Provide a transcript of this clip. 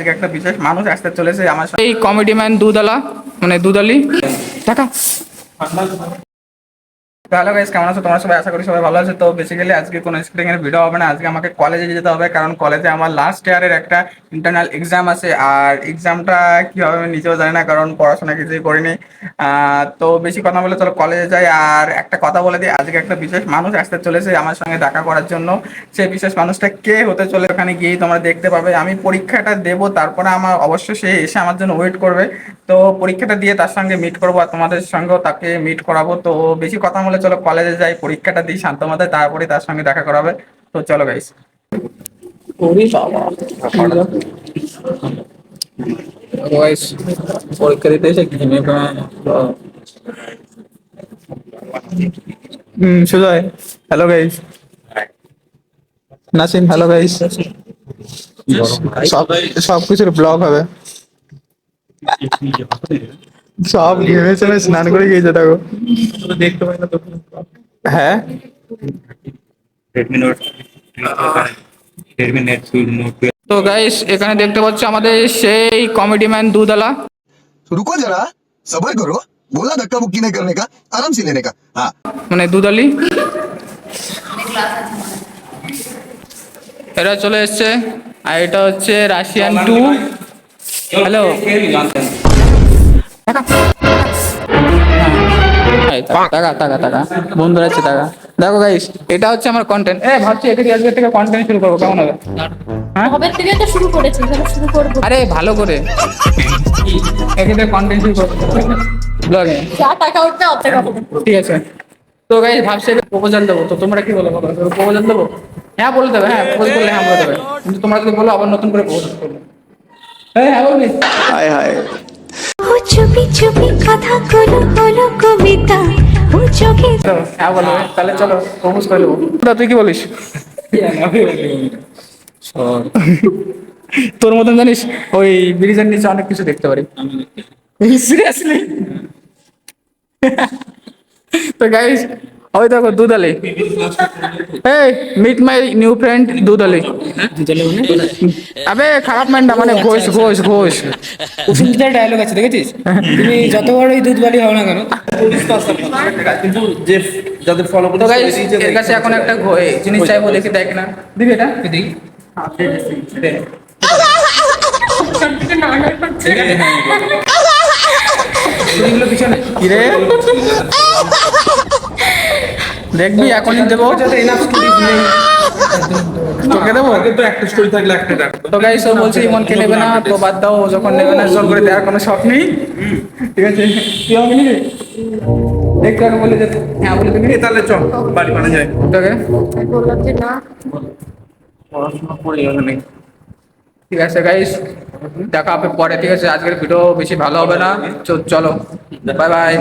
আজকে একটা বিশেষ মানুষ আসতে চলেছে আমার এই কমেডি ম্যান দুদলা মানে দুদলি। টাকা। হ্যালো গাইস কেমন আছো? তোমরা সবাই আশা করি সবাই ভালো আছে। তো বেসিক্যালি আজকে কোনো স্ক্রিনিং এর ভিডিও হবে না। আজকে আমাকে কলেজে যেতে হবে, কারণ কলেজে আমার লাস্ট ইয়ারের একটা ইন্টারনাল এক্সাম আছে। আর এক্সামটা কি হবে আমি নিজেও জানি না, কারণ পড়াশোনা কিছুই করিনি। তো বেশি কথা বলে চলো কলেজে যাই। আর একটা কথা বলে দিই, আজকে একটা বিশেষ মানুষ আসতে চলেছে আমার সঙ্গে দেখা করার জন্য। সেই বিশেষ মানুষটা কে হতে চলে ওখানে গিয়েই তোমরা দেখতে পাবে। আমি পরীক্ষাটা দেবো, তারপরে আমার অবশ্যই সে এসে আমার জন্য ওয়েট করবে। তো পরীক্ষাটা দিয়ে তার সঙ্গে মিট করব আর তোমাদের সঙ্গেও তাকে মিট করাবো। তো বেশি কথা বলে চলো কলেজে যাই পরীক্ষাটা দিই শান্ত মাথায় তারপরে তার সঙ্গে দেখা করাবে। তো চলো গাইস পরীক্ষা দিতে এসে ঘেমে হুম Sujay hello guys Nasim hello guys সব সব কিছুর ব্লগ হবে। সব ঘেমে চেমে স্নান করে গিয়েছে দেখো। দেখতে পাই না হ্যাঁ? তো গাইস এখানে দেখতে পাচ্ছ আমাদের সেই কমেডি ম্যান দুধালা রুকো যারা সবার করো বলা ধাক্কা মুক্কি নেই করনে কা আরাম সে লেনে কা হ্যাঁ মানে দুধালি এরা চলে এসছে আর এটা হচ্ছে রাশিয়ান টু হ্যালো টাকা। টাকা টাকা বন্ধুরা আছে টাকা। দেখো গাইস এটা হচ্ছে আমার কন্টেন্ট এ ভাবছি আজকে থেকে কন্টেন্ট শুরু করব কেমন হবে? হ্যাঁ? থেকে তো শুরু করেছি শুরু করব। আরে ভালো করে। একে কন্টেন্ট শুরু করব। ব্লগে যা টাকা উঠবে অর্ধেক হবে। ঠিক আছে। তো গাইস ভাবছি প্রপোজাল দেবো। তো তোমরা কি বলো প্রপোজাল দেবো? হ্যাঁ বলে দেবে হ্যাঁ প্রপোজ করলে হ্যাঁ বলে দেবে। কিন্তু তোমরা যদি বলো আবার নতুন করে প্রপোজ করবে। হ্যাঁ হ্যাঁ বলবি ও চুপি চুপি কথা গুলো হলো কবিতা। ও চোখে হ্যাঁ বলো তাহলে চলো প্রপোজ করে দেবো। তা তুই কি বলিস? তোর মতন জানিস ওই ব্রিজের নিচে অনেক কিছু দেখতে পারি। সিরিয়াসলি তো গাইস ওই দেখো দুধালি এই meet my new friend Dudhali আবে খারাপ ম্যান্ডা মানে ঘোষ ঘোষ ঘোষ। কুসুমজিতার ডায়লগ আছে দেখেছিস? তুমি যত বড়ই দুধ বালি হও না কেন কিন্তু যে যাদের ফলো তো গাইস এর কাছে এখন একটা এই জিনিস চাইব দেখি দেয় কিনা দিবি এটা? দেখি। পিছনে। কিরে দেখবি এখনই দেবো। তোকে দেবো? তো একটা স্টোরি থাকলে একটা দেখ। তো গাইস ও বলছে ইমনকে নেবে না তো বাদ দাও ও যখন নেবে না জোর করে দেওয়ার কোনো শখ নেই। ঠিক আছে? তুই আমাকে নিবি দেখতে আগে বলে যে হ্যাঁ বলে দিবি। তাহলে চল বাড়ি বানা যায়। তোকে? বললাম যে না পড়াশোনা করি ওখানে ঠিক আছে গাইস দেখা হবে পরে ঠিক আছে? আজকের ভিডিও বেশি ভালো হবে না। চলো বাই বাই